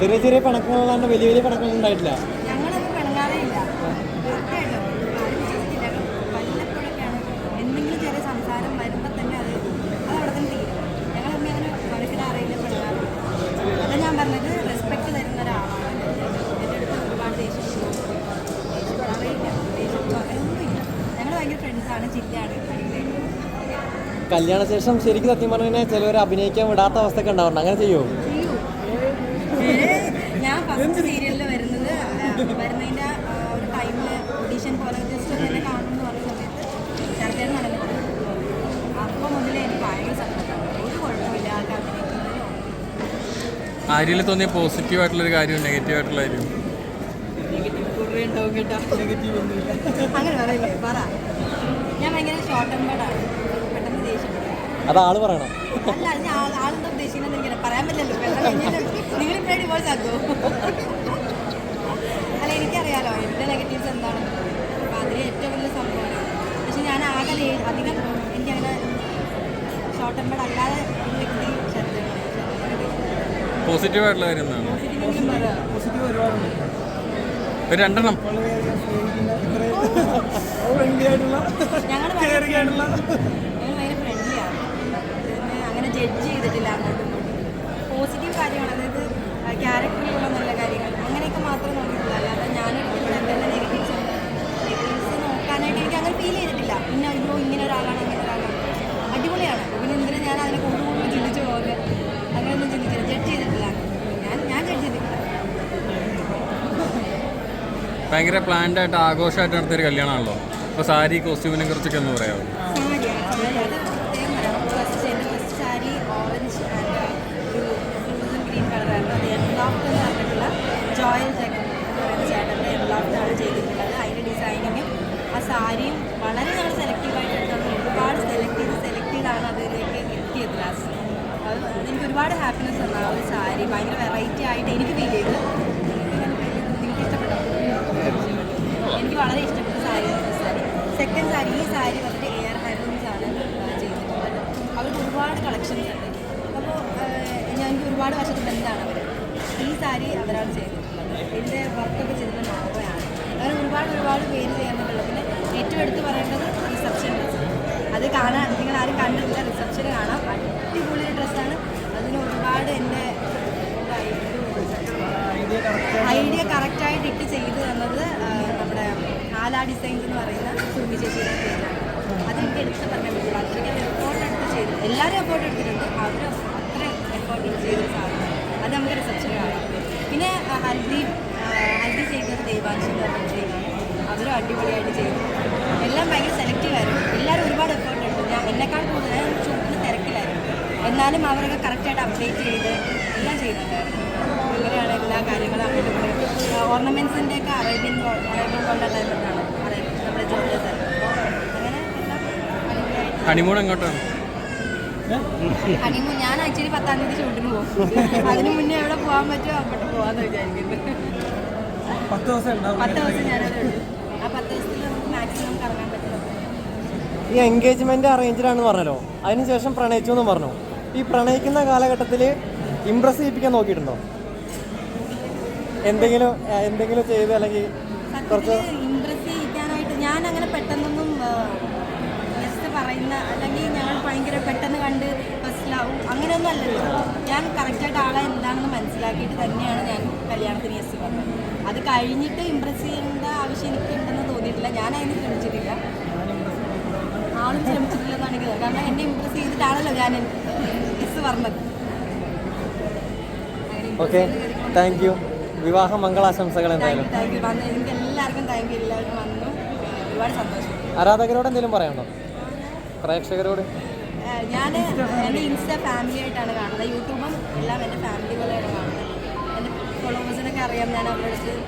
ചെറിയ ചെറിയ പണക്കങ്ങളല്ലാണ്ട് വലിയ വലിയ പണക്കങ്ങൾ ഉണ്ടായിട്ടില്ല. ഞങ്ങളൊന്നും പിണങ്ങാറേ ഇല്ല സത്യമായിട്ടും ആരും വിശ്വസിക്കില്ല. വല്ലപ്പോഴൊക്കെയാണ് എന്തെങ്കിലും ചെറിയ സംസാരം വരുമ്പോൾ തന്നെ അത് അത് അവിടെ തന്നെ തീരും. ഞങ്ങൾ തമ്മിൽ അങ്ങനെ വഴക്കിടാറില്ല പിണങ്ങാറില്ല. അതാ ഞാൻ പറഞ്ഞത് റെസ്പെക്ട് തരുന്ന ഒരാളാണ്. എന്റെ അടുത്ത് ഒരുപാട് ദേഷ്യപ്പെടും ദേഷ്യപ്പെടാറില്ല ദേഷ്യപ്പെടുക അങ്ങനെയൊന്നുമില്ല. ഞങ്ങൾ ഭയങ്കര ഫ്രണ്ട്സാണ് ചില്ലാണ് കല്യാണ ശേഷം ശരിക്കും സത്യം പറഞ്ഞു കഴിഞ്ഞാൽ ചിലവർ അഭിനയിക്കാൻ വിടാത്ത അവസ്ഥയൊക്കെ ഉണ്ടാവുന്നുണ്ട് അങ്ങനെ ചെയ്യുമോ സീരിയലിൽ വരുന്നത് വരുന്നതിന്റെ ഒരു ടൈമിൽ ഓഡീഷൻ പോലെ ജസ്റ്റ് എന്നെ കാണുമെന്ന് പറഞ്ഞ സമയത്ത് അപ്പോൾ മുതലേ എനിക്ക് ഭയങ്കര സന്തോഷമാണ് ഒരു കുഴപ്പമില്ല ആൾക്ക് അഭിനയിക്കുന്നതിനോ ആര്യയിൽ തോന്നിയ പോസിറ്റീവ് ആയിട്ടുള്ളൊരു കാര്യവും നെഗറ്റീവ് ആയിട്ടുള്ള കാര്യവും അങ്ങനെ പറയില്ലേ? പറ. ഞാൻ ഭയങ്കര ഷോർട്ട് ടെമ്പേർഡാണ് പെട്ടെന്ന് ആൾ പറയണം. അല്ല ആളെന്താ ഉദ്ദേശിക്കുന്നത് പറയാൻ പറ്റില്ലല്ലോ. ഇപ്പോഴേ ഡിവോഴ്സ് അല്ല എനിക്കറിയാലോ എന്റെ നെഗറ്റീവ്സ് എന്താണെന്ന് അപ്പം അതിന് ഏറ്റവും വലിയ സംഭവമാണ്. പക്ഷെ ഞാൻ ആകെ അധികം അധികം എനിക്കങ്ങനെ ഷോർട്ട് ടെമ്പേർഡ് അല്ലാതെ പോസിറ്റീവ് ആയിട്ടുള്ള കാര്യം എന്താണ്? പോസിറ്റീവ് ഒരുപാടുണ്ട്. ഒരു രണ്ടെണ്ണം. ഞങ്ങൾ ഭയങ്കര ഞങ്ങൾ ഭയങ്കര ഫ്രണ്ട്ലിയാണ് പിന്നെ അങ്ങനെ ജഡ്ജ് ചെയ്തിട്ടില്ല അങ്ങോട്ടും ഇങ്ങോട്ടും പോസിറ്റീവ് കാര്യങ്ങൾ അതായത് ക്യാരക്ടറിലുള്ള നല്ല കാര്യങ്ങൾ അങ്ങനെയൊക്കെ മാത്രമേ നോക്കിയിട്ടുള്ളൂ അല്ലാതെ ഞാൻ ഇവിടെ എന്തെല്ലാം നെഗറ്റീവ്സ് ഉണ്ട് നെഗറ്റീവ്സ് നോക്കാനായിട്ട് എനിക്ക് അങ്ങനെ ഫീൽ ചെയ്തിട്ടില്ല പിന്നെ അയ്യോ ഇങ്ങനെ ഒരാളാണ് അങ്ങനെ ഒരാളാണ്. അടിപൊളിയാണ്. പിന്നെ എന്തിനാ ഞാൻ അതിനെ കൂടുതൽ കൂടുതൽ ചിന്തിച്ചു പോകുന്നത് അങ്ങനെയൊന്നും ചിന്തിച്ചില്ല. ജഡ്ജ് ചെയ്തിട്ടില്ല. ഞാൻ ഞാൻ ജഡ്ജ് ചെയ്തിട്ടില്ല. ഭയങ്കര പ്ലാൻഡ് ആയിട്ട് ആഘോഷമായിട്ട് നടത്തിയൊരു കല്യാണമാണല്ലോ. അപ്പോൾ സാരി കോസ്റ്റ്യൂമിനെ കുറിച്ചൊക്കെ ഒന്ന് പറയാമോ? സാരി സാരി അത് പ്രത്യേകം പറയാം ഫസ്റ്റ് എന്റെ ഫസ്റ്റ് സാരി ഓറഞ്ച് ആൻഡ് ഒരു ഫ്രൂസൺ ഗ്രീൻ കളറായിരുന്നു അത് എംലോഫ്റ്റ് എന്ന് പറഞ്ഞിട്ടുള്ള ജോയൽ ജാക്കറ്റ് എന്ന് പറയുന്ന ചേട്ടന്റെ എംലോഫ്റ്റാണ് ചെയ്തിട്ടുള്ളത് അതിന്റെ ഡിസൈനിങ്ങും ആ സാരിയും വളരെ ഞങ്ങൾ സെലക്റ്റീവായിട്ട് എടുത്തത് ഒരുപാട് സെലക്ട് ചെയ്ത് സെലക്ട് ചെയ്താണ് അതിലേക്ക് എത്തിയത് ലാസ്റ്റ് അത് എനിക്ക് ഒരുപാട് ഹാപ്പിനെസ് ആ ഒരു സാരി ഭയങ്കര വെറൈറ്റി ആയിട്ട് എനിക്ക് ഫീൽ ചെയ്തു. എനിക്ക് ഇഷ്ടപ്പെട്ടു എനിക്ക് വളരെ ഇഷ്ടപ്പെട്ട സാരി സാരി. സെക്കൻഡ് സാരി ഈ സാരി വന്നിട്ട് എയർ ഹാൻഡ്ലൂംസ് ആണ് ചെയ്തിട്ടുള്ളത്. അവർക്ക് ഒരുപാട് കളക്ഷൻസ് ഉണ്ട്. അപ്പോൾ ഞാൻ ഒരുപാട് വർഷത്തെ ബന്ധമാണ് അവർ ഈ സാരി അവരാണ് ചെയ്തിട്ടുള്ളത്. എന്റെ വർക്കൊക്കെ ചെയ്തിട്ടുള്ള നോവയാണ് അങ്ങനെ ഒരുപാട് ഒരുപാട് പേര് ചെയ്യാനുള്ളത് പിന്നെ ഏറ്റവും എടുത്ത് പറയേണ്ടത് റിസപ്ഷൻ അത് കാണാൻ നിങ്ങൾ ആരും കണ്ടിട്ടില്ല റിസപ്ഷൻ കാണാം. ഒരുപാട് എന്റെ ഐഡിയ കറക്റ്റായിട്ട് ഇട്ട് ചെയ്തു തന്നത് നമ്മുടെ ആലാ ഡിസൈൻസ് എന്ന് പറയുന്ന സുമി ചേച്ചിയുടെ പേരാണ് അതെനിക്ക് എടുത്ത് പറയാൻ പറ്റില്ല. അത്രയ്ക്ക് എഫോർട്ട് എടുത്ത് ചെയ്തു. എല്ലാവരും എഫോർട്ട് എടുത്തിട്ടുണ്ട്. അവർ അത്ര എഫോർട്ട് എടുത്ത് ചെയ്ത സാധനം അത് നമുക്ക് റിസപ്ഷൻ കാണാം. പിന്നെ ഹൽദി ഹൽദി ചെയ്തത് ദേവാൻഷി എന്ന് പറഞ്ഞ ചെയ്യുന്നത് അവരും അടിപൊളിയായിട്ട് ചെയ്തു. എല്ലാം ഭയങ്കര സെലക്റ്റീവ് ആയിരുന്നു. എല്ലാവരും ഒരുപാട് എഫോർട്ട് എടുത്തു. ഞാൻ എന്നെക്കാൾ കൂടുതൽ എന്നാലും അവരൊക്കെ കറക്റ്റായിട്ട് അപ്ഡേറ്റ് ചെയ്ത് എല്ലാം ചെയ്യുന്നുണ്ടായിരുന്നു അങ്ങനെയാണ് എല്ലാ കാര്യങ്ങളും അവരുടെ ഓർണമെന്റ്സിന്റെ ഒക്കെ അറേബ്യൻ അറേബ്യൻ ഗോൾഡ് അറേബ്യൻ നമ്മുടെ ജ്വല്ലസ് അങ്ങനെ എല്ലാം ഹണിമൂൺ എങ്ങോട്ടാണ്? ഹണിമൂൺ ഞാൻ ആക്ച്വലി പത്താം തീയതി ഷൂട്ടിന് പോകും. അതിന് മുന്നേ എവിടെ പോകാൻ പറ്റുമോ അങ്ങോട്ട് പോകാമെന്ന് വിചാരിക്കുന്നത് പത്ത് ദിവസം ഉണ്ടാവും. പത്ത് ദിവസം ഞാനത് ഉള്ളൂ ആ പത്ത് ദിവസത്തിൽ നമുക്ക് മാക്സിമം കറങ്ങാൻ പറ്റുന്നത് ഈ എൻഗേജ്മെന്റ് അറേഞ്ച്ഡ് ആണെന്ന് പറഞ്ഞല്ലോ. അതിനുശേഷം പ്രണയിച്ചു എന്ന് പറഞ്ഞു? ഈ പ്രണയിക്കുന്ന കാലഘട്ടത്തിൽ ഇംപ്രസ് ചെയ്യിപ്പിക്കാൻ നോക്കിയിട്ടുണ്ടോ? എന്തെങ്കിലും എന്തെങ്കിലും ചെയ്ത് അല്ലെങ്കിൽ കുറച്ച് ഇമ്പ്രസ് ചെയ്യിക്കാനായിട്ട് ഞാൻ അങ്ങനെ പെട്ടെന്നൊന്നും പറയുന്ന അല്ലെങ്കിൽ ഞങ്ങൾ ഭയങ്കര പെട്ടെന്ന് കണ്ട് ഫസ്റ്റിലാവും അങ്ങനെയൊന്നും അല്ലല്ലോ. ഞാൻ കറക്റ്റായിട്ട് ആളെ എന്താണെന്ന് മനസ്സിലാക്കിയിട്ട് തന്നെയാണ് ഞാൻ കല്യാണത്തിന് യെസ് പറഞ്ഞത്. അത് കഴിഞ്ഞിട്ട് ഇംപ്രസ് ചെയ്യേണ്ട ആവശ്യം എനിക്കുണ്ടെന്ന് തോന്നിയിട്ടില്ല. ഞാൻ അതിന് ശ്രമിച്ചിട്ടില്ല. ആളും ശ്രമിച്ചിട്ടില്ലെന്നാണ് തോന്നുന്നത് കാരണം എന്നെ ഇമ്പ്രസ് ചെയ്തിട്ടാണല്ലോ ഞാൻ യെസ് പറഞ്ഞത്. ഓക്കെ താങ്ക് യു വിവാഹ മംഗളാശംസകൾ എന്തായാലും. എനിക്ക് എല്ലാവർക്കും താങ്ക് യു എല്ലാവരും വന്നു. ഒരുപാട് സന്തോഷം. ആരാധകരോട് എന്തെങ്കിലും പറയണോ പ്രേക്ഷകരോട്. ഞാൻ എന്റെ ഇൻസ്റ്റ ഫാമിലി ആയിട്ടാണ് കാണുന്നത്. യൂട്യൂബും എല്ലാം എന്റെ ഫാമിലി പോലെയാണ് കാണുന്നത്. എന്റെ ഫോളോവേഴ്സിനൊക്കെ അറിയാം ഞാൻ അവരുടെ.